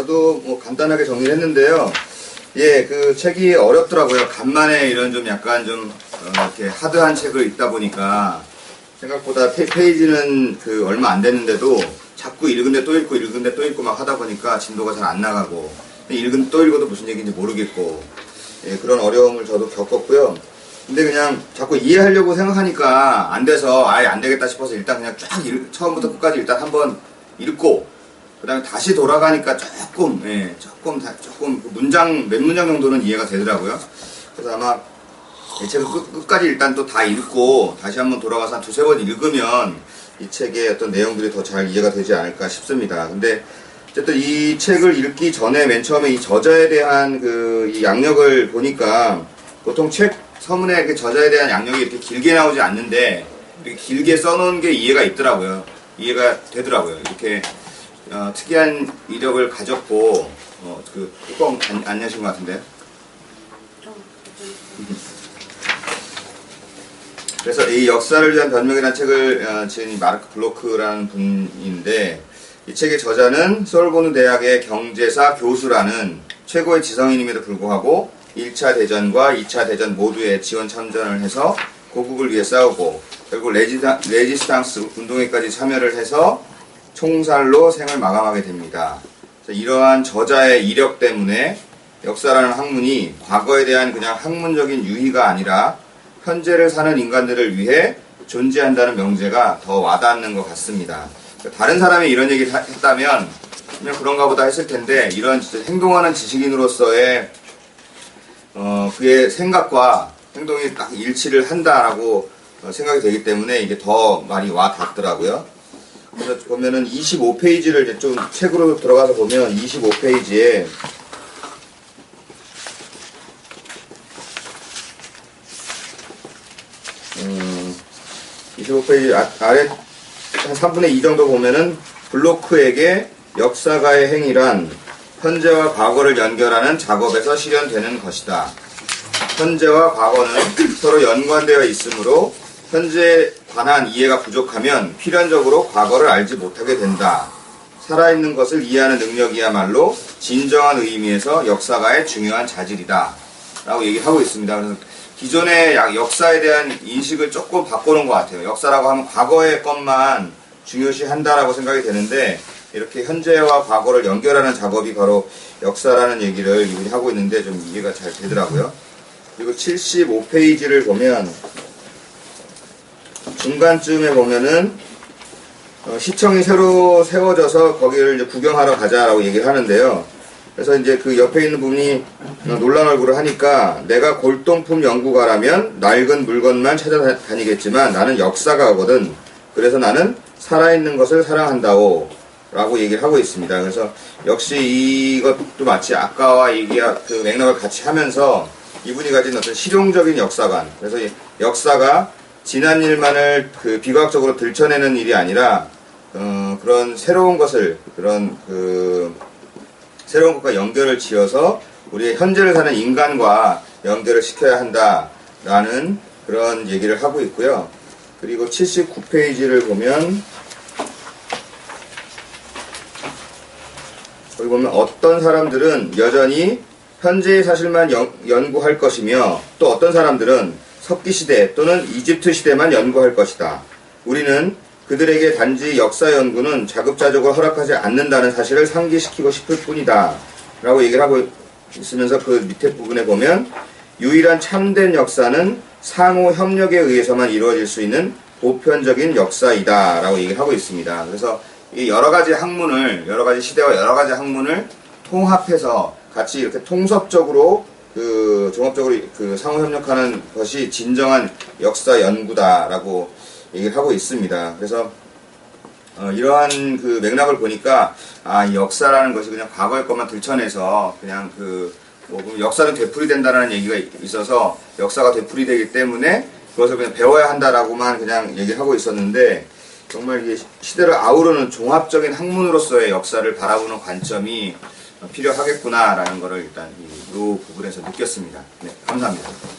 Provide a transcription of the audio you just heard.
저도 뭐 간단하게 정리를 했는데요. 예, 그 책이 어렵더라고요. 간만에 이런 좀 약간 좀 어, 이렇게 하드한 책을 읽다 보니까 생각보다 페, 페이지는 그 얼마 안 됐는데도 자꾸 읽은데 또 읽고 읽은데 또 읽고 막 하다 보니까 진도가 잘 안 나가고 읽은 또 읽어도 무슨 얘기인지 모르겠고 예, 그런 어려움을 저도 겪었고요. 근데 그냥 자꾸 이해하려고 생각하니까 안 돼서 아예 안 되겠다 싶어서 일단 그냥 쫙 읽- 처음부터 끝까지 일단 한번 읽고 그다음에 다시 돌아가니까 조금 예, 조금 다- 조금 그 문장 몇 문장 정도는 이해가 되더라고요. 그래서 아마 이 책을 끝, 끝까지 일단 또 다 읽고 다시 한번 돌아가서 한 두세 번 읽으면 이 책의 어떤 내용들이 더 잘 이해가 되지 않을까 싶습니다. 근데 어쨌든 이 책을 읽기 전에 맨 처음에 이 저자에 대한 그 이 양력을 보니까 보통 책 서문에 그 저자에 대한 양력이 이렇게 길게 나오지 않는데 이렇게 길게 써놓은 게 이해가 있더라고요. 이해가 되더라고요. 이렇게 어, 특이한 이력을 가졌고 어, 그 뚜껑 안, 안 여신 것 같은데? 그래서 이 역사를 위한 변명이라는 책을 어, 지은 이 마르크 블로크라는 분인데 이 책의 저자는 솔보르 대학의 경제사 교수라는 최고의 지성인임에도 불구하고 1차 대전과 2차 대전 모두에 지원 참전을 해서 고국을 위해 싸우고 결국 레지다, 레지스탕스 운동에까지 참여를 해서 총살로 생을 마감하게 됩니다. 이러한 저자의 이력 때문에 역사라는 학문이 과거에 대한 그냥 학문적인 유희가 아니라 현재를 사는 인간들을 위해 존재한다는 명제가 더 와닿는 것 같습니다. 다른 사람이 이런 얘기를 하- 했다면 그냥 그런가 보다 했을 텐데 이런 행동하는 지식인으로서의 어, 그의 생각과 행동이 딱 일치를 한다라고 어, 생각이 되기 때문에 이게 더 많이 와 닿더라고요. 보면은 25페이지를 이제 좀 책으로 들어가서 보면 25페이지에 음, 25페이지 아, 아래 한 3분의 2 정도 보면은 블로크에게 역사가의 행위란 현재와 과거를 연결하는 작업에서 실현되는 것이다. 현재와 과거는 서로 연관되어 있으므로 현재에 관한 이해가 부족하면 필연적으로 과거를 알지 못하게 된다. 살아있는 것을 이해하는 능력이야말로 진정한 의미에서 역사가의 중요한 자질이다. 라고 얘기하고 있습니다. 그래서 기존의 약- 역사에 대한 인식을 조금 바꾸는 것 같아요. 역사라고 하면 과거의 것만 중요시 한다라고 생각이 되는데 이렇게 현재와 과거를 연결하는 작업이 바로 역사라는 얘기를 하고 있는데 좀 이해가 잘 되더라고요. 그리고 75페이지를 보면 중간쯤에 보면은 어, 시청이 새로 세워져서 거기를 구경하러 가자라고 얘기를 하는데요. 그래서 이제 그 옆에 있는 분이 어, 놀란 얼굴을 하니까 내가 골동품 연구가라면 낡은 물건만 찾아다니겠지만 나는 역사가거든. 그래서 나는 살아있는 것을 사랑한다오. 라고 얘기를 하고 있습니다. 그래서 역시 이것도 마치 아까와 얘기 그 맥락을 같이 하면서 이분이 가진 어떤 실용적인 역사관. 그래서 이 역사가 지난 일만을 그 비과학적으로 들춰내는 일이 아니라 어, 그런 새로운 것을 그런 그 새로운 것과 연결을 지어서 우리의 현재를 사는 인간과 연결을 시켜야 한다라는 그런 얘기를 하고 있고요. 그리고 79페이지를 보면 여기 보면 어떤 사람들은 여전히 현재의 사실만 연, 연구할 것이며 또 어떤 사람들은 석기 시대 또는 이집트 시대만 연구할 것이다. 우리는 그들에게 단지 역사 연구는 자급자족을 허락하지 않는다는 사실을 상기시키고 싶을 뿐이다. 라고 얘기를 하고 있으면서 그 밑에 부분에 보면 유일한 참된 역사는 상호 협력에 의해서만 이루어질 수 있는 보편적인 역사이다. 라고 얘기를 하고 있습니다. 그래서 이 여러 가지 학문을, 여러 가지 시대와 여러 가지 학문을 통합해서 같이 이렇게 통섭적으로 그 종합적으로 그 상호 협력하는 것이 진정한 역사 연구다라고 얘기를 하고 있습니다. 그래서 어, 이러한 그 맥락을 보니까 아, 이 역사라는 것이 그냥 과거의 것만 들춰내서 그냥 그 뭐, 역사는 되풀이된다는 얘기가 있어서 역사가 되풀이되기 때문에 그것을 그냥 배워야 한다라고만 그냥 얘기를 하고 있었는데 정말 이게 시대를 아우르는 종합적인 학문으로서의 역사를 바라보는 관점이 필요하겠구나라는 것을 일단 이, 이 부분에서 느꼈습니다. 네, 감사합니다.